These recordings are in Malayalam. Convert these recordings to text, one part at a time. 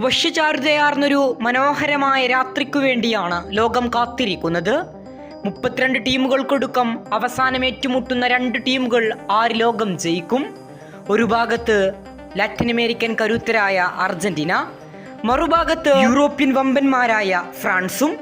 വശ്യചാരുതയാർന്നൊരു മനോഹരമായ രാത്രിക്കു വേണ്ടിയാണ് ലോകം കാത്തിരിക്കുന്നത്. മുപ്പത്തിരണ്ട് ടീമുകൾക്കൊടുക്കം അവസാനം ഏറ്റുമുട്ടുന്ന രണ്ട് ടീമുകൾ ആര് ലോകം ജയിക്കും? ഒരു ഭാഗത്ത് ലാറ്റിൻ അമേരിക്കൻ കരുത്തരായ അർജന്റീന മറുഭാഗത്ത് യൂറോപ്യൻ വമ്പന്മാരായ ഫ്രാൻസും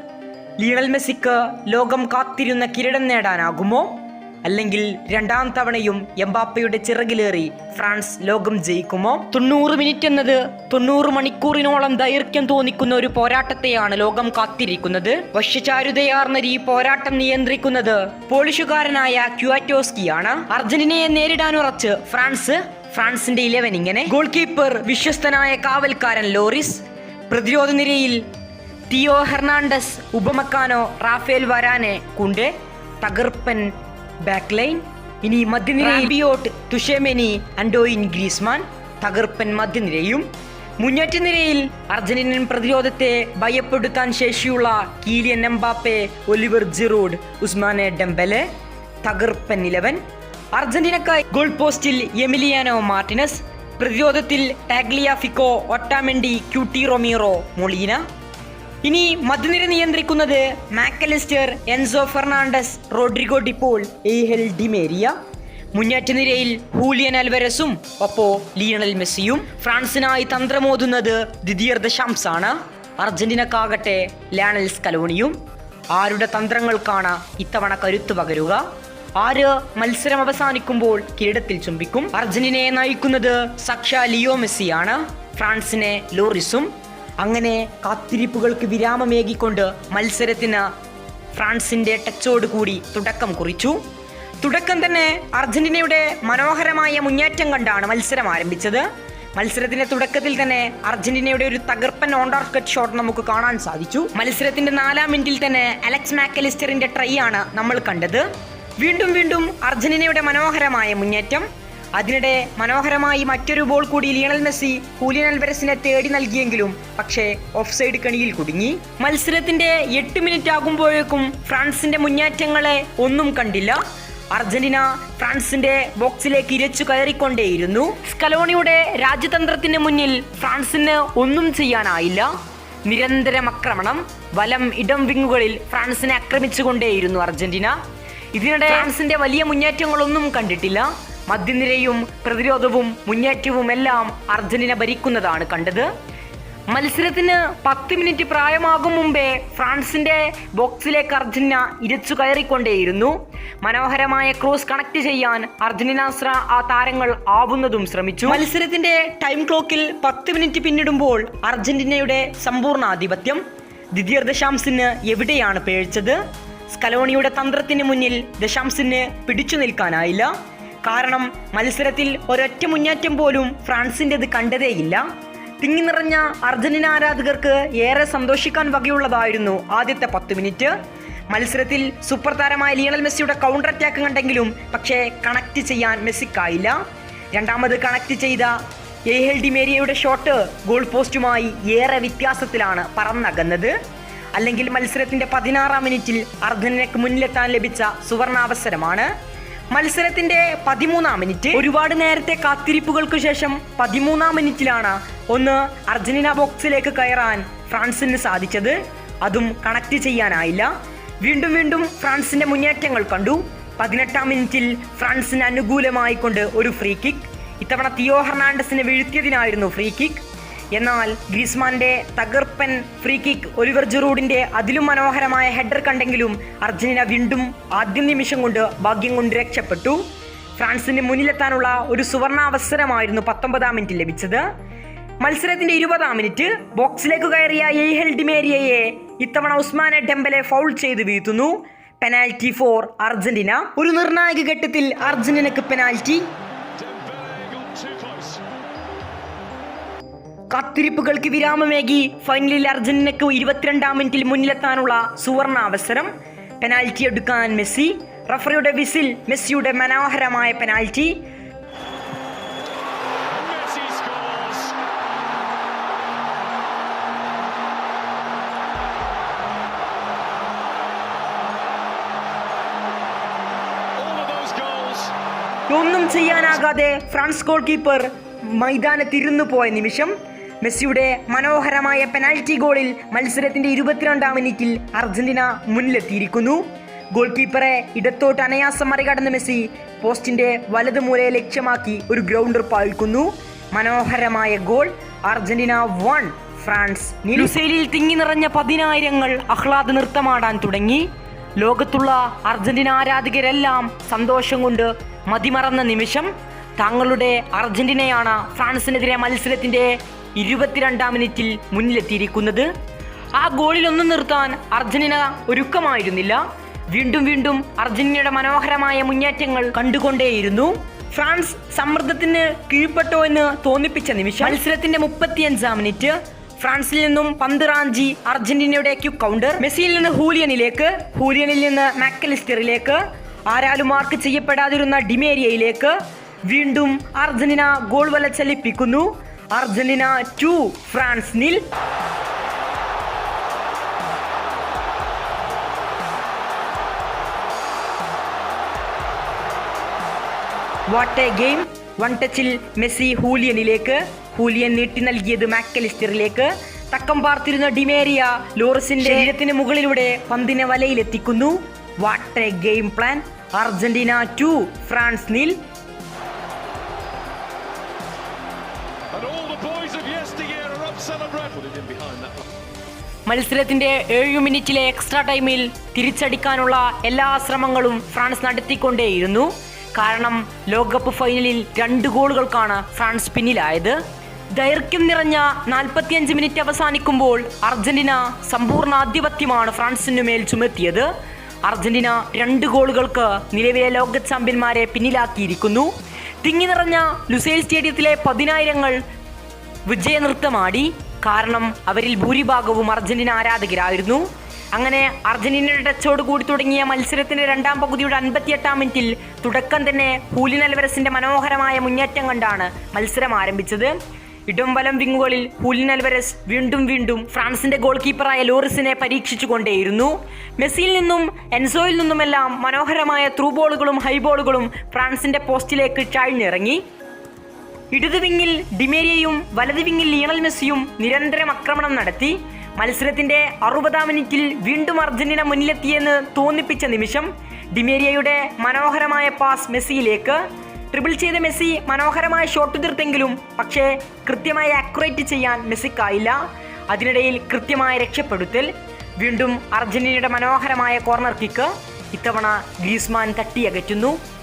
ലിയണൽ മെസ്സിക്ക് ലോകം കാത്തിരുന്ന കിരീടം നേടാനാകുമോ? അല്ലെങ്കിൽ രണ്ടാം തവണയും എംബാപ്പയുടെ ചിറകിലേറി ഫ്രാൻസ് ലോകം ജയിക്കുമോ? തൊണ്ണൂറ് മിനിറ്റ് എന്നത് തൊണ്ണൂറ് മണിക്കൂറിനോളം ദൈർഘ്യം തോന്നിക്കുന്ന ഒരു പോരാട്ടത്തെയാണ് ലോകം കാത്തിരിക്കുന്നത്. വശ്യചാരുതയാർന്ന ഈ പോരാട്ടം നിയന്ത്രിക്കുന്നത് പോളിഷുകാരനായ ക്യുവാറ്റോസ്കിയാണ്. അർജന്റീനയെ നേരിടാനുറച്ച് ഫ്രാൻസ് ഫ്രാൻസിന്റെ ഇലവൻ ഇങ്ങനെ. ഗോൾ കീപ്പർ വിശ്വസ്തനായ കാവൽക്കാരൻ ലോറിസ് പ്രതിരോധ നിരയിൽ ടിയോ ഹെർണാണ്ടസ് ഉപമക്കാനോ റാഫേൽ വരാനെ കുണ്ട് തകർപ്പൻ ബാക്ക് ലൈൻ ഇനി മധ്യനിരയിൽ ബിയോട്ട് തുഷേമെനി അൻഡോയിൻ ഗ്രീസ്മാൻ തകർപ്പൻ മധ്യനിരയും. മുന്നേറ്റ നിരയിൽ അർജന്റീനൻ പ്രതിരോധത്തെ ഭയപ്പെടുത്താൻ ശേഷിയുള്ള Kylian Mbappe Olivier Giroud Ousmane Dembele. തകർപ്പൻ ഇലവൻ അർജന്റീനക്കായി ഗോൾ പോസ്റ്റിൽ എമിലിയാനോ മാർട്ടിനസ്. പ്രതിരോധത്തിൽ Tagliafico Otamendi Cuti Romero Molina. ഇനി മധ്യനിര നിയന്ത്രിക്കുന്നത് Mac Allister Enzo Fernandez Rodrigo De Paul എയ്ഹെൽ Di Maria. മുന്നേറ്റ നിരയിൽ ഹൂലിയൻ അൽവരസും ഒപ്പോ ലിയണൽ മെസ്സിയും. ഫ്രാൻസിനായി തന്ത്രമോതുന്നത് ദിദിയർ ദശാംസാണ്. അർജന്റീനക്കാകട്ടെ ലാണൽ സ്കലോണിയും. ആരുടെ തന്ത്രങ്ങൾക്കാണ് ഇത്തവണ കരുത്ത് പകരുക? ആര് മത്സരം അവസാനിക്കുമ്പോൾ കിരീടത്തിൽ ചുംബിക്കും? അർജന്റീനയെ നയിക്കുന്നത് സക്ഷ ലിയോ മെസ്സിയാണ്. ഫ്രാൻസിനെ ലോറിസും. അങ്ങനെ കാത്തിരിപ്പുകൾക്ക് വിരാമമേകിക്കൊണ്ട് മത്സരത്തിന് ഫ്രാൻസിന്റെ ടച്ചോട് കൂടി തുടക്കം കുറിച്ചു. തുടക്കം തന്നെ അർജന്റീനയുടെ മനോഹരമായ മുന്നേറ്റം കണ്ടാണ് മത്സരം ആരംഭിച്ചത്. മത്സരത്തിന്റെ തുടക്കത്തിൽ തന്നെ അർജന്റീനയുടെ ഒരു തകർപ്പൻ ഓൺ ടാർഗറ്റ് ഷോട്ട് നമുക്ക് കാണാൻ സാധിച്ചു. മത്സരത്തിന്റെ നാലാം മിനിറ്റിൽ തന്നെ അലക്സ് മാക്കലിസ്റ്ററിന്റെ ട്രൈ ആണ് നമ്മൾ കണ്ടത്. വീണ്ടും വീണ്ടും അർജന്റീനയുടെ മനോഹരമായ മുന്നേറ്റം. അതിനിടെ മനോഹരമായി മറ്റൊരു ബോൾ കൂടി ലിയണൽ മെസ്സി ഹൂലിയൻ അൽവരസിനെ തേടി നൽകിയെങ്കിലും പക്ഷേ ഓഫ് സൈഡ് കണിയിൽ കുടുങ്ങി. മത്സരത്തിന്റെ എട്ട് മിനിറ്റ് ആകുമ്പോഴേക്കും ഫ്രാൻസിന്റെ മുന്നേറ്റങ്ങളെ ഒന്നും കണ്ടില്ല. അർജന്റീന ഫ്രാൻസിന്റെ ബോക്സിലേക്ക് ഇരച്ചു കയറിക്കൊണ്ടേയിരുന്നു. സ്കലോണിയുടെ രാജ്യതന്ത്രത്തിന് മുന്നിൽ ഫ്രാൻസിന് ഒന്നും ചെയ്യാനായില്ല. നിരന്തരം ആക്രമണം. വലം ഇടം വിങ്ങുകളിൽ ഫ്രാൻസിനെ ആക്രമിച്ചുകൊണ്ടേയിരുന്നു അർജന്റീന. ഇതിനിടെ ഫ്രാൻസിന്റെ വലിയ മുന്നേറ്റങ്ങളൊന്നും കണ്ടിട്ടില്ല. മധ്യനിരയും പ്രതിരോധവും മുന്നേറ്റവും എല്ലാം അർജന്റീന ഭരിക്കുന്നതാണ് കണ്ടത്. മത്സരത്തിന് പത്ത് മിനിറ്റ് പ്രായമാകും മുമ്പേ ഫ്രാൻസിന്റെ ബോക്സിലേക്ക് അർജന്റീന ഇരച്ചു കയറിക്കൊണ്ടേയിരുന്നു. മനോഹരമായ ക്രോസ് കണക്ട് ചെയ്യാൻ അർജന്റീന ആ താരങ്ങൾ ആവുന്നതും ശ്രമിച്ചു. മത്സരത്തിന്റെ ടൈം ക്ലോക്കിൽ പത്ത് മിനിറ്റ് പിന്നിടുമ്പോൾ അർജന്റീനയുടെ സമ്പൂർണ ആധിപത്യം ദിദിയർ ദശാംസിന് എവിടെയാണ് പേഴ്ചത് സ്കലോണിയുടെ തന്ത്രത്തിന് മുന്നിൽ ദശാംസിന് പിടിച്ചു നിൽക്കാനായില്ല. കാരണം മത്സരത്തിൽ ഒരൊറ്റ മുന്നേറ്റം പോലും ഫ്രാൻസിന്റെത് കണ്ടതേയില്ല. തിങ്ങി നിറഞ്ഞ അർജന്റീന ആരാധകർക്ക് ഏറെ സന്തോഷിക്കാൻ വകയുള്ളതായിരുന്നു ആദ്യത്തെ പത്ത് മിനിറ്റ്. മത്സരത്തിൽ സൂപ്പർ താരമായ ലിയണൽ മെസ്സിയുടെ കൗണ്ടർ അറ്റാക്ക് കണ്ടെങ്കിലും പക്ഷേ കണക്ട് ചെയ്യാൻ മെസ്സിക്കായില്ല. രണ്ടാമത് കണക്ട് ചെയ്ത ഏഹൽ ഡിമേരിയയുടെ ഷോട്ട് ഗോൾ പോസ്റ്റുമായി ഏറെ വ്യത്യാസത്തിലാണ് പറന്നകന്നത്. അല്ലെങ്കിൽ മത്സരത്തിന്റെ പതിനാറാം മിനിറ്റിൽ അർജന്റീനയ്ക്ക് മുന്നിലെത്താൻ ലഭിച്ച സുവർണാവസരമാണ്. മത്സരത്തിന്റെ പതിമൂന്നാം മിനിറ്റ്. ഒരുപാട് നേരത്തെ കാത്തിരിപ്പുകൾക്ക് ശേഷം പതിമൂന്നാം മിനിറ്റിലാണ് ഒന്ന് അർജന്റീന ബോക്സിലേക്ക് കയറാൻ ഫ്രാൻസിന് സാധിച്ചത്. അതും കണക്ട് ചെയ്യാനായില്ല. വീണ്ടും വീണ്ടും ഫ്രാൻസിന്റെ മുന്നേറ്റങ്ങൾ കണ്ടു. പതിനെട്ടാം മിനിറ്റിൽ ഫ്രാൻസിന് അനുകൂലമായിക്കൊണ്ട് ഒരു ഫ്രീ കിക്ക് ഇത്തവണ തിയോ ഹെർണാണ്ടസിനെ വീഴ്ത്തിയതിനായിരുന്നു ഫ്രീ കിക്ക് എന്നാൽ ഗ്രീസ്മാന്റെ തകർപ്പൻ ഫ്രീ കിക്ക് ഒലിവർ ജെറൂഡിന്റെ അതിലും മനോഹരമായ ഹെഡർ കണ്ടെങ്കിലും അർജന്റീന വീണ്ടും ആദ്യ നിമിഷം കൊണ്ട് ഭാഗ്യം കൊണ്ട് രക്ഷപ്പെട്ടു. ഫ്രാൻസിന് മുന്നിലെത്താനുള്ള ഒരു സുവർണാവസരമായിരുന്നു പത്തൊമ്പതാം മിനിറ്റ് ലഭിച്ചത്. മത്സരത്തിന്റെ ഇരുപതാം മിനിറ്റ് ബോക്സിലേക്ക് കയറിയ എയ്ഹൽ ഡിമേരിയയെ ഇത്തവണ ഉസ്മാനെ ഡെമ്പലെ ഫൗൾ ചെയ്ത് വീഴ്ത്തുന്നു. Penalty for Argentina. ഒരു നിർണായക ഘട്ടത്തിൽ അർജന്റീനക്ക് പെനാൽറ്റി കാത്തിരിപ്പുകൾക്ക് വിരാമമേകി ഫൈനലിൽ അർജന്റീനക്ക് ഇരുപത്തിരണ്ടാം മിനിറ്റിൽ മുന്നിലെത്താനുള്ള സുവർണ അവസരം പെനാൽറ്റി എടുക്കാൻ മെസ്സി റഫറിയുടെ വിസിൽ മെസ്സിയുടെ മനോഹരമായ പെനാൽറ്റി. ഒന്നും ചെയ്യാനാകാതെ ഫ്രാൻസ് ഗോൾ കീപ്പർ മൈതാനത്തിരുന്നു പോയ നിമിഷം മെസ്സിയുടെ മനോഹരമായ പെനാൽറ്റി ഗോളിൽ മത്സരത്തിന്റെ ഇരുപത്തിരണ്ടാം മിനിറ്റിൽ അർജന്റീന മുന്നിലെത്തിയിരിക്കുന്നു. ഗോൾ കീപ്പറെ ഇടത്തോട്ട് അനയാസം മറികടന്ന മെസ്സി പോസ്റ്റിന്റെ വലത് മൂലയെ ലക്ഷ്യമാക്കി ഒരു ഗ്രൗണ്ടർ പാൽക്കുന്നു മനോഹരമായ ഗോൾ അർജന്റീന വൺ ഫ്രാൻസ് ന്യൂസൈലിൽ തിങ്ങി നിറഞ്ഞ പതിനായിരങ്ങൾ ആഹ്ലാദ നൃത്തമാടാൻ തുടങ്ങി. ലോകത്തുള്ള അർജന്റീന ആരാധകരെല്ലാം സന്തോഷം കൊണ്ട് മതിമറന്ന നിമിഷം തങ്ങളുടെ അർജന്റീനയാണ് ഫ്രാൻസിനെതിരെ മത്സരത്തിന്റെ ഇരുപത്തിരണ്ടാം മിനിറ്റിൽ മുന്നിലെത്തിയിരിക്കുന്നത്. ആ ഗോളിലൊന്നും നിർത്താൻ അർജന്റീന ഒരുക്കമായിരുന്നില്ല. വീണ്ടും വീണ്ടും അർജന്റീനയുടെ മനോഹരമായ മുന്നേറ്റങ്ങൾ കണ്ടുകൊണ്ടേയിരുന്നു. ഫ്രാൻസ് സമ്മർദ്ദത്തിന് കീഴ്പ്പെട്ടോ എന്ന് തോന്നിപ്പിച്ച നിമിഷം മത്സരത്തിന്റെ മുപ്പത്തിയഞ്ചാം മിനിറ്റ്. ഫ്രാൻസിൽ നിന്നും പന്ത് റാഞ്ചി അർജന്റീനയുടെ ക്യു കൗണ്ടർ. മെസ്സിയിൽ നിന്ന് ഹൂലിയനിലേക്ക് ഹൂലിയനിൽ നിന്ന് മാക്കലിസ്റ്ററിലേക്ക്. ആരാലും മാർക്ക് ചെയ്യപ്പെടാതിരുന്ന ഡിമേരിയയിലേക്ക്. വീണ്ടും അർജന്റീന ഗോൾ വല ചലിപ്പിക്കുന്നു Argentina two France nil. What a game one ടച്ചിൽ Messi ഹൂലിയനിലേക്ക് ഹൂലിയൻ നീട്ടി നൽകിയത് മാക്കലിസ്റ്ററിലേക്ക്. തക്കം പാർത്തിരുന്ന ഡിമേരിയ ലോറസിന്റെ ശരീരത്തിന് മുകളിലൂടെ പന്തിനെ വലയിലെത്തിക്കുന്നു. What a game plan Argentina two France nil. മത്സരത്തിന്റെ ഏഴു മിനിറ്റിലെ എക്സ്ട്രാ ടൈമിൽ തിരിച്ചടിക്കാനുള്ള എല്ലാ ശ്രമങ്ങളും ഫ്രാൻസ് നടത്തിക്കൊണ്ടേയിരുന്നു. കാരണം ലോകകപ്പ് ഫൈനലിൽ രണ്ട് ഗോളുകൾക്കാണ് ഫ്രാൻസ് പിന്നിലായത്. ദൈർഘ്യം നിറഞ്ഞ നാൽപ്പത്തിയഞ്ച് മിനിറ്റ് അവസാനിക്കുമ്പോൾ അർജന്റീന സമ്പൂർണ ആധിപത്യമാണ് ഫ്രാൻസിനു മേൽ ചുമത്തിയത്. അർജന്റീന രണ്ട് ഗോളുകൾക്ക് നിലവിലെ ലോക ചാമ്പ്യന്മാരെ പിന്നിലാക്കിയിരിക്കുന്നു. തിങ്ങി നിറഞ്ഞ ലുസൈൽ സ്റ്റേഡിയത്തിലെ പതിനായിരങ്ങൾ വിജയനൃത്തമാടി. കാരണം അവരിൽ ഭൂരിഭാഗവും അർജന്റീന ആരാധകരായിരുന്നു. അങ്ങനെ അർജന്റീനയുടെ കൂടി തുടങ്ങിയ മത്സരത്തിന്റെ രണ്ടാം പകുതിയുടെ അൻപത്തിയെട്ടാം മിനിറ്റിൽ തുടക്കം തന്നെ ഹൂലിൻ അൽവരസിന്റെ മനോഹരമായ മുന്നേറ്റം കണ്ടാണ് മത്സരം ആരംഭിച്ചത്. ഇടംവലം വിങ്ങുകളിൽ ഹൂലിൻ അൽവരസ് വീണ്ടും വീണ്ടും ഫ്രാൻസിന്റെ ഗോൾ കീപ്പറായ ലോറിസിനെ പരീക്ഷിച്ചുകൊണ്ടേയിരുന്നു. മെസ്സിയിൽ നിന്നും എൻസോയിൽ നിന്നുമെല്ലാം മനോഹരമായ ത്രൂ ബോളുകളും ഹൈ ബോളുകളും ഫ്രാൻസിന്റെ പോസ്റ്റിലേക്ക് ചാഴ്ന്നിറങ്ങി. ഇടത് വിങ്ങിൽ ഡിമേരിയയും വലതു വിങ്ങിൽ ലിയണൽ മെസ്സിയും നിരന്തരം ആക്രമണം നടത്തി. മത്സരത്തിന്റെ അറുപതാം മിനിറ്റിൽ വീണ്ടും അർജന്റീന മുന്നിലെത്തിയെന്ന് തോന്നിപ്പിച്ച നിമിഷം ഡിമേരിയയുടെ മനോഹരമായ പാസ് മെസ്സിയിലേക്ക്. ട്രിപ്പിൾ ചെയ്ത മെസ്സി മനോഹരമായ ഷോട്ട് തീർത്തെങ്കിലും പക്ഷേ കൃത്യമായി ആക്യുറേറ്റ് ചെയ്യാൻ മെസ്സിക്കായില്ല. അതിനിടയിൽ കൃത്യമായ രക്ഷപ്പെടുത്തൽ. വീണ്ടും അർജന്റീനയുടെ മനോഹരമായ കോർണർ കിക്ക് ഇത്തവണ ഗ്രീസ്മാൻ തട്ടിയകറ്റുന്നു.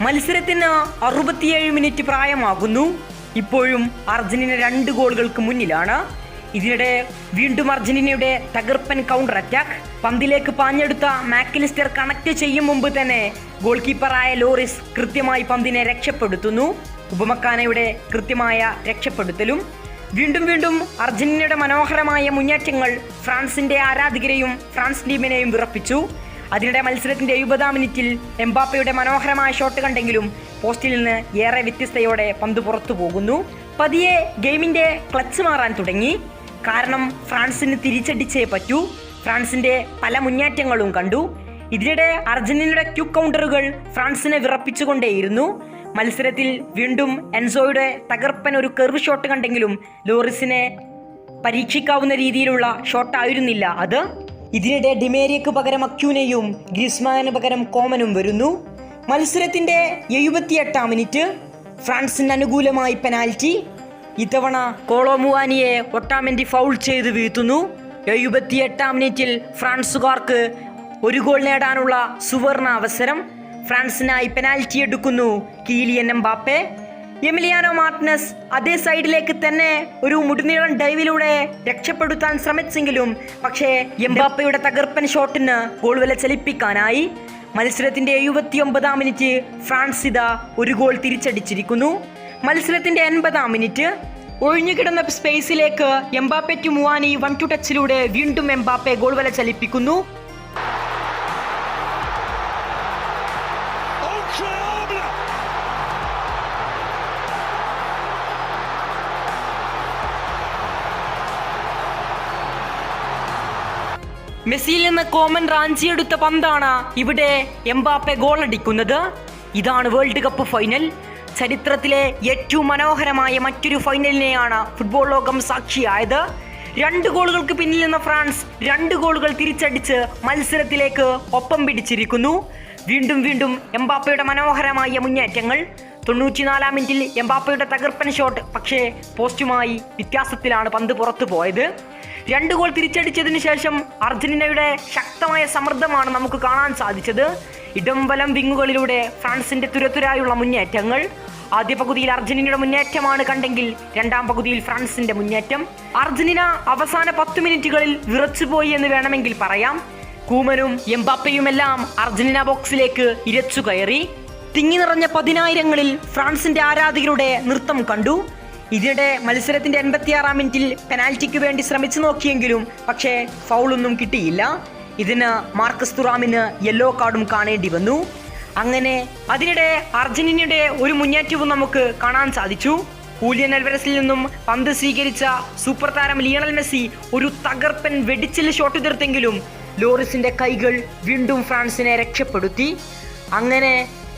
മത്സരത്തിന് അറുപത്തിയേഴ് മിനിറ്റ് പ്രായമാകുന്നു. ഇപ്പോഴും അർജന്റീന രണ്ട് ഗോളുകൾക്ക് മുന്നിലാണ്. ഇതിനിടെ വീണ്ടും അർജന്റീനയുടെ തകർപ്പൻ കൗണ്ടർ അറ്റാക്ക് പന്തിലേക്ക് പാഞ്ഞെടുത്ത മാക്കിലിസ്റ്റർ കണക്ട് ചെയ്യും മുമ്പ് തന്നെ ഗോൾ കീപ്പറായ ലോറിസ് കൃത്യമായി പന്തിനെ രക്ഷപ്പെടുത്തുന്നു. ഉപമക്കാനയുടെ കൃത്യമായ രക്ഷപ്പെടുത്തലും. വീണ്ടും വീണ്ടും അർജന്റീനയുടെ മനോഹരമായ മുന്നേറ്റങ്ങൾ ഫ്രാൻസിന്റെ ആരാധകരെയും ഫ്രാൻസ് ടീമിനെയും വിറപ്പിച്ചു. അതിനിടെ മത്സരത്തിന്റെ എഴുപതാം മിനിറ്റിൽ എംബാപ്പയുടെ മനോഹരമായ ഷോട്ട് കണ്ടെങ്കിലും പോസ്റ്റിൽ നിന്ന് ഏറെ വ്യത്യസ്തയോടെ പന്ത് പുറത്തു പോകുന്നു. പതിയെ ഗെയിമിന്റെ ക്ലച്ച് മാറാൻ തുടങ്ങി. കാരണം ഫ്രാൻസിന് തിരിച്ചടിച്ചേ പറ്റൂ. ഫ്രാൻസിന്റെ പല മുന്നേറ്റങ്ങളും കണ്ടു. ഇതിനിടെ അർജന്റീനയുടെ ക്യൂ കൗണ്ടറുകൾ ഫ്രാൻസിനെ വിറപ്പിച്ചുകൊണ്ടേയിരുന്നു. മത്സരത്തിൽ വീണ്ടും എൻസോയുടെ തകർപ്പൻ ഒരു കെർവ് ഷോട്ട് കണ്ടെങ്കിലും ലോറിസിനെ പരീക്ഷിക്കാവുന്ന രീതിയിലുള്ള ഷോട്ടായിരുന്നില്ല അത്. ഇതിനിടെ ഡിമേരിയക്ക് പകരം അക്യൂനയും ഗ്രിസ്മാന് പകരം കോമനും വരുന്നു. മത്സരത്തിന്റെ എഴുപത്തിയെട്ടാം മിനിറ്റ്. ഫ്രാൻസിന് അനുകൂലമായി പെനാൽറ്റി. ഇത്തവണ കോളോമുവാനിയെ ഒട്ടാമെന്റി ഫൗൾ ചെയ്ത് വീഴ്ത്തുന്നു. എഴുപത്തിയെട്ടാം മിനിറ്റിൽ ഫ്രാൻസുകാർക്ക് ഒരു ഗോൾ നേടാനുള്ള സുവർണ അവസരം. ഫ്രാൻസിനായി പെനാൽറ്റി എടുക്കുന്നു കീലിയൻ എംബാപ്പെ. എമിലിയാനോ മാർട്ടിനസ് അതേ സൈഡിലേക്ക് തന്നെ ഒരു മുടിനീളൻ ഡൈവിലൂടെ രക്ഷപ്പെടുത്താൻ ശ്രമിച്ചെങ്കിലും പക്ഷേ എംബാപ്പയുടെ തകർപ്പൻ ഷോട്ടിന് ഗോൾ വില ചലിപ്പിക്കാനായി. മത്സരത്തിന്റെ എഴുപത്തിയൊമ്പതാം മിനിറ്റ് ഫ്രാൻസ് ഇത ഒരു ഗോൾ തിരിച്ചടിച്ചിരിക്കുന്നു. മത്സരത്തിന്റെ എൺപതാം മിനിറ്റ്. ഒഴിഞ്ഞുകിടന്ന സ്പേസിലേക്ക് എംബാപ്പയ്ക്ക് മുവാനി വൺ ടു ടച്ചിലൂടെ വീണ്ടും എംബാപ്പെ ഗോൾ വല ചലിപ്പിക്കുന്നു. മെസ്സിയിൽ നിന്ന് കോമൻ റാഞ്ചിയെടുത്ത പന്താണ് ഇവിടെ എംബാപ്പെ ഗോൾ അടിക്കുന്നത്. ഇതാണ് വേൾഡ് കപ്പ് ഫൈനൽ. ചരിത്രത്തിലെ ഏറ്റവും മനോഹരമായ മറ്റൊരു ഫൈനലിനെയാണ് ഫുട്ബോൾ ലോകം സാക്ഷിയായത്. രണ്ട് ഗോളുകൾക്ക് പിന്നിൽ നിന്ന ഫ്രാൻസ് രണ്ട് ഗോളുകൾ തിരിച്ചടിച്ച് മത്സരത്തിലേക്ക് ഒപ്പം പിടിച്ചിരിക്കുന്നു. വീണ്ടും വീണ്ടും എംബാപ്പയുടെ മനോഹരമായ മുന്നേറ്റങ്ങൾ. തൊണ്ണൂറ്റിനാലാം മിനിറ്റിൽ എംബാപ്പയുടെ തകർപ്പൻ ഷോട്ട് പക്ഷേ പോസ്റ്റുമായി വ്യത്യാസത്തിലാണ് പന്ത് പുറത്തു പോയത്. രണ്ട് ഗോൾ തിരിച്ചടിച്ചതിന് ശേഷം അർജന്റീനയുടെ ശക്തമായ സമ്മർദ്ദമാണ് നമുക്ക് കാണാൻ സാധിച്ചത്. ഇടംബലം വിങ്ങുകളിലൂടെ ഫ്രാൻസിന്റെ തുരത്തുരായുള്ള മുന്നേറ്റങ്ങൾ. ആദ്യ പകുതിയിൽ അർജന്റീനയുടെ മുന്നേറ്റമാണ് കണ്ടെങ്കിൽ രണ്ടാം പകുതിയിൽ ഫ്രാൻസിന്റെ മുന്നേറ്റം. അർജന്റീന അവസാന പത്ത് മിനിറ്റുകളിൽ വിറച്ചുപോയി എന്ന് വേണമെങ്കിൽ പറയാം. കൂമനും എംബാപ്പയുമെല്ലാം അർജന്റീന ബോക്സിലേക്ക് ഇരച്ചു കയറി. തിങ്ങി നിറഞ്ഞ പതിനായിരങ്ങളിൽ ഫ്രാൻസിന്റെ ആരാധകരുടെ നൃത്തം കണ്ടു. ഇതിനിടെ മത്സരത്തിന്റെ എൺപത്തിയാറാം മിനിറ്റിൽ പെനാൽറ്റിക്ക് വേണ്ടി ശ്രമിച്ചു നോക്കിയെങ്കിലും പക്ഷേ ഫൗളൊന്നും കിട്ടിയില്ല. ഇതിന് മാർക്കസ് തുറാമിന് യെല്ലോ കാർഡും കാണേണ്ടി വന്നു. അങ്ങനെ അതിനിടെ അർജന്റീനയുടെ ഒരു മുന്നേറ്റവും നമുക്ക് കാണാൻ സാധിച്ചു. ഹൂലിയൻ അൽവരസിൽ നിന്നും പന്ത് സ്വീകരിച്ച സൂപ്പർ താരം ലിയണൽ മെസ്സി ഒരു തകർപ്പൻ വെടിച്ചിൽ ഷോട്ട് തീർത്തെങ്കിലും ലോറിസിന്റെ കൈകൾ വീണ്ടും ഫ്രാൻസിനെ രക്ഷപ്പെടുത്തി. അങ്ങനെ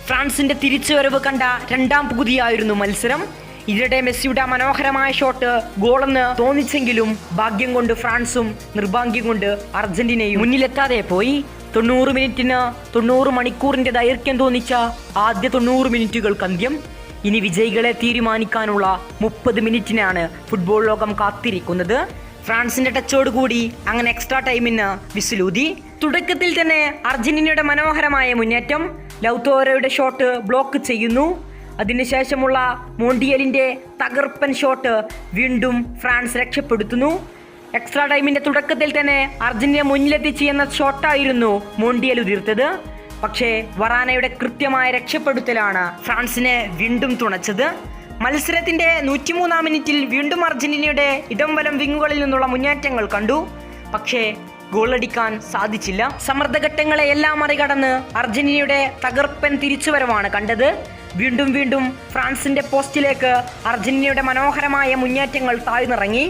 ഫ്രാൻസിന്റെ തിരിച്ചുവരവ് കണ്ട രണ്ടാം പകുതിയായിരുന്നു മത്സരം. ഇതിനിടെ മെസ്സിയുടെ മനോഹരമായ ഷോട്ട് ഗോളെന്ന് തോന്നിച്ചെങ്കിലും ഭാഗ്യം കൊണ്ട് ഫ്രാൻസും നിർഭാഗ്യം കൊണ്ട് അർജന്റീനയും മുന്നിലെത്താതെ പോയി. തൊണ്ണൂറ് മിനിറ്റിന് തൊണ്ണൂറ് മണിക്കൂറിന്റെ ദൈർഘ്യം തോന്നിച്ച ആദ്യ തൊണ്ണൂറ് മിനിറ്റുകൾക്ക് അന്ത്യം. ഇനി വിജയികളെ തീരുമാനിക്കാനുള്ള മുപ്പത് മിനിറ്റിനാണ് ഫുട്ബോൾ ലോകം കാത്തിരിക്കുന്നത്. ഫ്രാൻസിന്റെ ടച്ചോട് കൂടി അങ്ങനെ എക്സ്ട്രാ ടൈമിന് വിസിലൂതി. തുടക്കത്തിൽ തന്നെ അർജന്റീനയുടെ മനോഹരമായ മുന്നേറ്റം ലൗത്തോരയുടെ ഷോട്ട് ബ്ലോക്ക് ചെയ്യുന്നു. അതിനുശേഷമുള്ള മോണ്ടിയലിന്റെ തകർപ്പൻ ഷോട്ട് വീണ്ടും ഫ്രാൻസ് രക്ഷപ്പെടുത്തുന്നു. എക്സ്ട്രാ ടൈമിന്റെ തുടക്കത്തിൽ തന്നെ അർജന്റീന മുന്നിലെത്തിച്ച് എന്ന ഷോട്ടായിരുന്നു മോണ്ടിയൽ ഉതിർത്തത്. പക്ഷേ വറാനയുടെ കൃത്യമായ രക്ഷപ്പെടുത്തലാണ് ഫ്രാൻസിനെ വീണ്ടും തുണച്ചത്. മത്സരത്തിന്റെ നൂറ്റിമൂന്നാം മിനിറ്റിൽ വീണ്ടും അർജന്റീനയുടെ ഇടംവലം വിങ്ങുകളിൽ നിന്നുള്ള മുന്നേറ്റങ്ങൾ കണ്ടു. പക്ഷേ ഗോളടിക്കാൻ സാധിച്ചില്ല. സമ്മർദ്ദഘട്ടങ്ങളെയെല്ലാം മറികടന്ന് അർജന്റീനയുടെ തകർപ്പൻ തിരിച്ചുവരവാണ് കണ്ടത്. വീണ്ടും വീണ്ടും ഫ്രാൻസിന്റെ പോസ്റ്റിലേക്ക് അർജന്റീനയുടെ മനോഹരമായ മുന്നേറ്റങ്ങൾ താഴ്ന്നിറങ്ങി.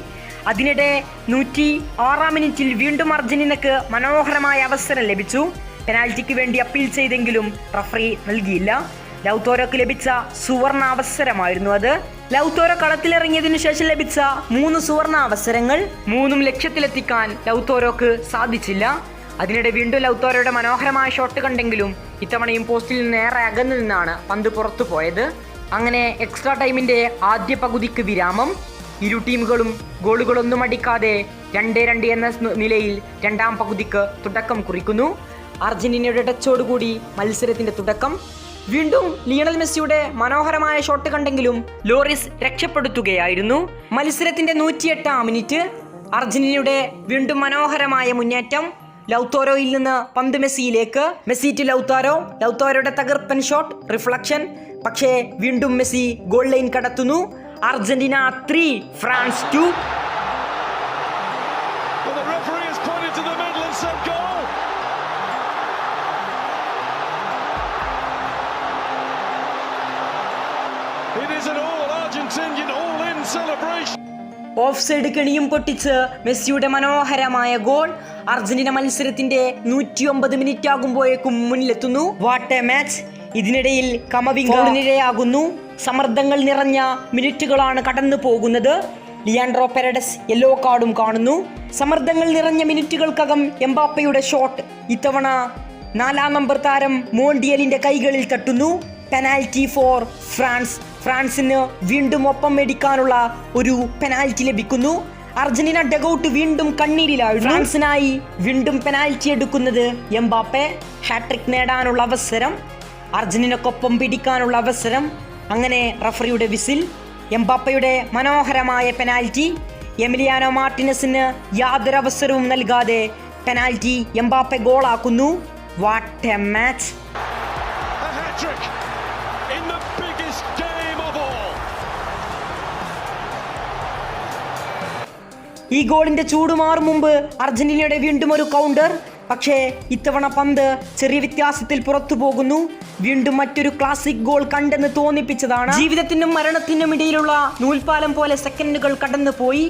അതിനിടെ നൂറ്റി ആറാം മിനിറ്റിൽ വീണ്ടും അർജന്റീനക്ക് മനോഹരമായ അവസരം ലഭിച്ചു. പെനാൽറ്റിക്ക് വേണ്ടി അപ്പീൽ ചെയ്തെങ്കിലും റഫറി നൽകിയില്ല. ലൗത്തോരോക്ക് ലഭിച്ച സുവർണാവസരമായിരുന്നു അത്. ലൗത്തോര കളത്തിലിറങ്ങിയതിനു ശേഷം ലഭിച്ച മൂന്ന് സുവർണ അവസരങ്ങൾ മൂന്നും ലക്ഷ്യത്തിലെത്തിക്കാൻ ലൗത്തോരോക്ക് സാധിച്ചില്ല. അതിനിടെ വീണ്ടും ലൗത്തോരയുടെ മനോഹരമായ ഷോട്ട് കണ്ടെങ്കിലും ഇത്തവണയും പോസ്റ്റിൽ ഏറെ അകന്നു നിന്നാണ് പന്ത് പുറത്തു പോയത്. അങ്ങനെ എക്സ്ട്രാ ടൈമിന്റെ ആദ്യ പകുതിക്ക് വിരാമം. ഇരു ടീമുകളും ഗോളുകളൊന്നും അടിക്കാതെ രണ്ട് രണ്ട് എന്ന നിലയിൽ രണ്ടാം പകുതിക്ക് തുടക്കം കുറിക്കുന്നു. അർജന്റീനയുടെ ടച്ചോടുകൂടി മത്സരത്തിന്റെ തുടക്കം. വീണ്ടും ലിയണൽ മെസ്സിയുടെ മനോഹരമായ ഷോട്ട് കണ്ടെങ്കിലും ലോറിസ് രക്ഷപ്പെടുത്തുകയായിരുന്നു. മത്സരത്തിന്റെ നൂറ്റിയെട്ടാം മിനിറ്റ്. അർജന്റീനയുടെ വീണ്ടും മനോഹരമായ മുന്നേറ്റം. ലൗത്തോരോയിൽ നിന്ന് പന്ത് മെസ്സിയിലേക്ക്. Messi to Lautaro. ലൗത്താരോയുടെ തകർപ്പൻ ഷോട്ട് റിഫ്ലക്ഷൻ. പക്ഷേ വീണ്ടും Messi goal line കടത്തുന്നു. Argentina three France two offside കെണിയും പൊട്ടിച്ച് മെസ്സിയുടെ മനോഹരമായ ഗോൾ അർജന്റീന മത്സരത്തിന്റെ നൂറ്റിയൊമ്പത് മിനിറ്റ് ആകുമ്പോഴേക്കും മുന്നിലെത്തുന്നു. വാട്ട് എ മാച്ച് ഇതിനിടയിൽ കമവിംഗിനിരയാകുന്നു സമ്മർദ്ദങ്ങൾ നിറഞ്ഞ മിനിറ്റുകളാണ് കടന്നു പോകുന്നത്. ലിയാൻഡ്രോ പെരഡസ് യെല്ലോ കാർഡും കാണുന്നു. സമ്മർദ്ദങ്ങൾ നിറഞ്ഞ മിനിറ്റുകൾക്കകം എംബാപ്പയുടെ ഷോട്ട് ഇത്തവണ നാലാം നമ്പർ താരം മോണ്ടിയലിന്റെ കൈകളിൽ തട്ടുന്നു. പെനാൽറ്റി ഫോർ ഫ്രാൻസ് ഫ്രാൻസിന് വീണ്ടും ഒപ്പം മേടിക്കാനുള്ള ഒരു പെനാൽറ്റി ലഭിക്കുന്നു. അർജന്റീന ഡെഗൌട്ട് വീണ്ടും കണ്ണീരിലായിരുന്നു ഫ്രാൻസിനായി വീണ്ടും പെനാൽറ്റി എടുക്കുന്നത് എംബാപ്പെ. ഹാട്രിക് നേടാനുള്ള അവസരം അർജന്റീനക്കൊപ്പം പിടിക്കാനുള്ള അവസരം അങ്ങനെ റഫറിയുടെ വിസിൽ എംബാപ്പയുടെ മനോഹരമായ പെനാൽറ്റി എമിലിയാനോ മാർട്ടിനസിന് യാതൊരു അവസരവും നൽകാതെ പെനാൽറ്റി എംബാപ്പെ ഗോളാക്കുന്നു. വാട്ട് എ മാച്ച് ഈ ഗോളിന്റെ ചൂട് മാറും മുമ്പ് അർജന്റീനയുടെ വീണ്ടും ഒരു കൗണ്ടർ പക്ഷേ ഇത്തവണ പന്ത് ചെറിയ വ്യത്യാസത്തിൽ പുറത്തു പോകുന്നു. വീണ്ടും മറ്റൊരു ക്ലാസിക് ഗോൾ കണ്ടെന്ന് തോന്നിപ്പിച്ചതാണ്. ജീവിതത്തിനും മരണത്തിനും ഇടയിലുള്ള നൂൽപാലം പോലെ സെക്കൻഡുകൾ കടന്നു പോയി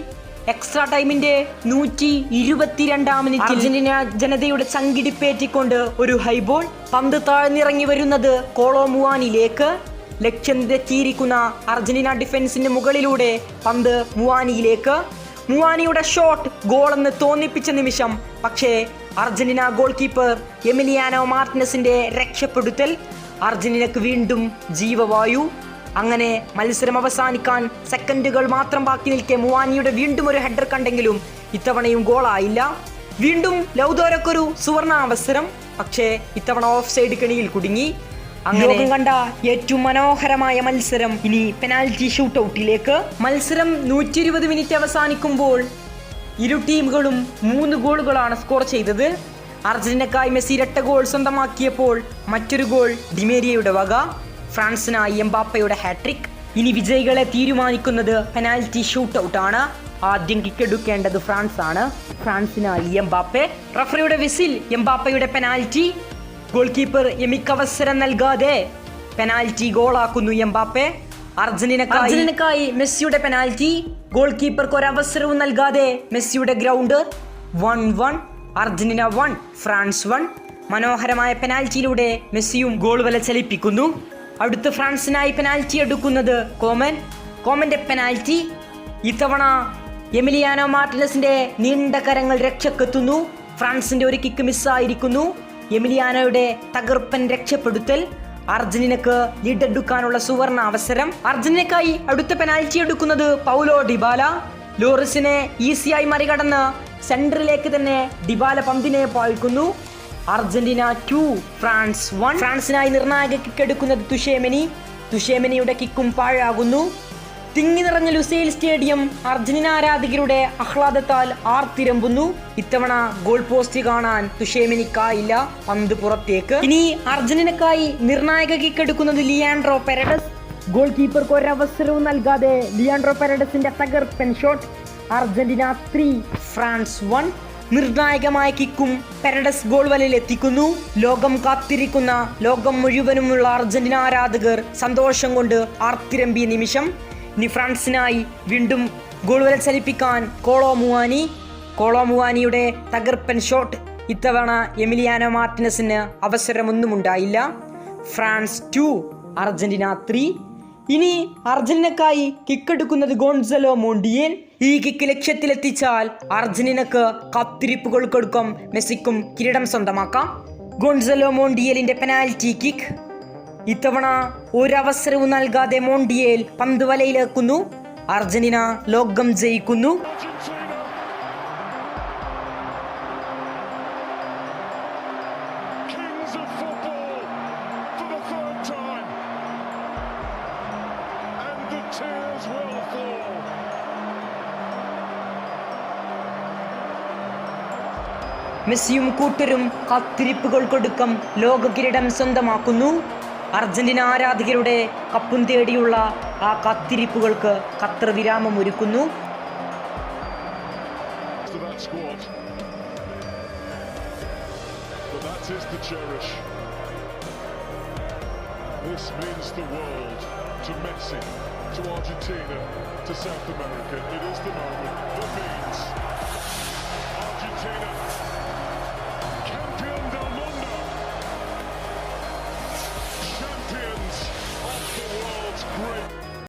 എക്സ്ട്രാ ടൈമിന്റെ നൂറ്റി ഇരുപത്തിരണ്ടാം മിനിറ്റ് അർജന്റീന ജനതയുടെ ചങ്കിടിപ്പേറ്റിക്കൊണ്ട് ഒരു ഹൈബോൾ പന്ത് താഴ്ന്നിറങ്ങി വരുന്നത് കോളോമുവാനിലേക്ക് ലക്ഷ്യം തെറ്റിയിരിക്കുന്ന അർജന്റീന ഡിഫൻസിന്റെ മുകളിലൂടെ പന്ത് മുവാനിയിലേക്ക്. മുവാനിയുടെ ഷോട്ട് ഗോളെന്ന് തോന്നിപ്പിച്ച നിമിഷം. പക്ഷേ അർജന്റീന ഗോൾ കീപ്പർ എമിലിയാനോ മാർട്ടിനസിന്റെ രക്ഷപ്പെടുത്തൽ അർജന്റീനക്ക് വീണ്ടും ജീവവായു. അങ്ങനെ മത്സരം അവസാനിക്കാൻ സെക്കൻഡുകൾ മാത്രം ബാക്കി നിൽക്കെ മുവാനിയുടെ വീണ്ടും ഒരു ഹെഡർ കണ്ടെങ്കിലും ഇത്തവണയും ഗോളായില്ല വീണ്ടും ലൗദോരക്കൊരു സുവർണ അവസരം പക്ഷേ ഇത്തവണ ഓഫ് സൈഡ് കെണിയിൽ കുടുങ്ങി. ലോകം കണ്ട ഏറ്റവും മനോഹരമായ മത്സരം. ഇനി പെനാൽറ്റി ഷൂട്ട് ഔട്ടിലേക്ക് മത്സരം നൂറ്റി ഇരുപത് മിനിറ്റ് അവസാനിക്കുമ്പോൾ ഇരു ടീമുകളും മൂന്ന് ഗോളുകളാണ് സ്കോർ ചെയ്തത്. അർജന്റീനക്കായി മെസ്സി ഇരട്ട ഗോൾ സ്വന്തമാക്കിയപ്പോൾ മറ്റൊരു ഗോൾ ഡിമേരിയയുടെ വക. ഫ്രാൻസിനായി എംബാപ്പയുടെ ഹാട്രിക് ഇനി വിജയികളെ തീരുമാനിക്കുന്നത് പെനാൽറ്റി ഷൂട്ട് ഔട്ടാണ് ആദ്യം കിക്കെടുക്കേണ്ടത് ഫ്രാൻസ് ആണ് ഫ്രാൻസിനായി എംബാപ്പെ. റഫറിയുടെ വിസിൽ എംബാപ്പയുടെ പെനാൽറ്റി ഗോൾ കീപ്പർ എമിക്ക് അവസരം നൽകാതെ പെനാൽറ്റി ഗോളാക്കുന്നു എംബാപ്പെ. അർജന്റീനക്കായി മെസ്സിയുടെ പെനാൽറ്റി ഗോൾ കീപ്പർക്ക് ഒരു അവസരവും നൽകാതെ മെസ്സിയുടെ ground. One one Argentina one France one. മനോഹരമായ പെനാൽറ്റിയിലൂടെ മെസ്സിയും ഗോൾ വല ചലിപ്പിക്കുന്നു. അടുത്ത ഫ്രാൻസിനായി പെനാൽറ്റി എടുക്കുന്നത് കോമൻ. കോമന്റെ പെനാൽറ്റി. ഇത്തവണ എമിലിയാനോ മാർട്ടിനസിന്റെ നീണ്ട കരങ്ങൾ രക്ഷക്കെത്തുന്നു. ഫ്രാൻസിന്റെ ഒരു കിക്ക് മിസ്സായിരിക്കുന്നു. എമിലിയാനോയുടെ തകർപ്പൻ രക്ഷപ്പെടുത്തൽ അർജന്റീനക്ക് ലീഡെടുക്കാനുള്ള സുവർണ അവസരം. അർജന്റീനക്കായി അടുത്ത പെനാൽറ്റി എടുക്കുന്നത് പൗലോ ഡിബാല. ലോറിസിനെ ഈസിയായി മറികടന്ന് സെന്ററിലേക്ക് തന്നെ ഡിബാല പന്തിനെ പായിക്കുന്നു. അർജന്റീന ടു ഫ്രാൻസ് വൺ ഫ്രാൻസിനായി നിർണായക കിക്ക് എടുക്കുന്നത് തുഷേമനി തുഷേമനിയുടെ കിക്കും പാഴാകുന്നു. തിങ്ങി നിറഞ്ഞ ലുസൈൽ സ്റ്റേഡിയം അർജന്റീന ആരാധകരുടെ ആഹ്ലാദത്താൽ ആർത്തിരമ്പുന്നു. ഇത്തവണ ഗോൾ പോസ്റ്റ് കാണാൻ തുഷേമിനിക്കായില്ല. പന്ത് പുറത്തേക്ക്. ഇനി അർജന്റീനക്കായി നിർണായക കിക്ക് എടുക്കുന്നത് ലിയാൻഡ്രോ പെരഡസ്. ഗോൾ കീപ്പർക്ക് ഒരവസരവും നൽകാതെ ലിയാൻഡ്രോ പെരഡസിന്റെ തകർപ്പൻ shot Argentina three France one നിർണായകമായ കിക്കും പെരഡസ് ഗോൾ വലയിൽ എത്തിക്കുന്നു. ലോകം കാത്തിരിക്കുന്ന ലോകം മുഴുവനുമുള്ള അർജന്റീന ആരാധകർ സന്തോഷം കൊണ്ട് ആർത്തിരമ്പിയ നിമിഷം ഇനി ഫ്രാൻസിനായി വീണ്ടും ഗോൾ വരെ ചലിപ്പിക്കാൻ കോളോ മുവാനി. കോളോ മുവാനിയുടെ തകർപ്പൻ ഷോട്ട് ഇത്തവണ എമിലിയാനോ മാർട്ടിനസിന് അവസരമൊന്നും ഉണ്ടായില്ല ഫ്രാൻസ് ടു അർജന്റീന ത്രീ. ഇനി അർജന്റീനക്കായി കിക്കെടുക്കുന്നത് ഗോൺസലോ മോണ്ടിയൻ. ഈ കിക്ക് ലക്ഷ്യത്തിലെത്തിച്ചാൽ അർജന്റീനക്ക് കത്തിരിപ്പുകൾ കൊടുക്കും മെസ്സിക്കും കിരീടം സ്വന്തമാക്കാം. ഗോൺസലോ മോണ്ടിയലിന്റെ പെനാൽറ്റി കിക്ക് ഇത്തവണ ഒരവസരവും നൽകാതെ മോണ്ടിയേൽ പന്ത് വലയിലേക്കുന്നു അർജന്റീന ലോകം ജയിക്കുന്നു. മെസ്സിയും കൂട്ടരും കത്തിരിപ്പുകൾ കൊടുക്കം ലോക കിരീടം സ്വന്തമാക്കുന്നു. അർജന്റീന ആരാധകരുടെ കപ്പും തേടിയുള്ള ആ കത്തിരിപ്പുകൾക്ക് ഖത്തർ വിരാമം ഒരുക്കുന്നു. This means the world to Messi, to Argentina, to South America. It is the moment that means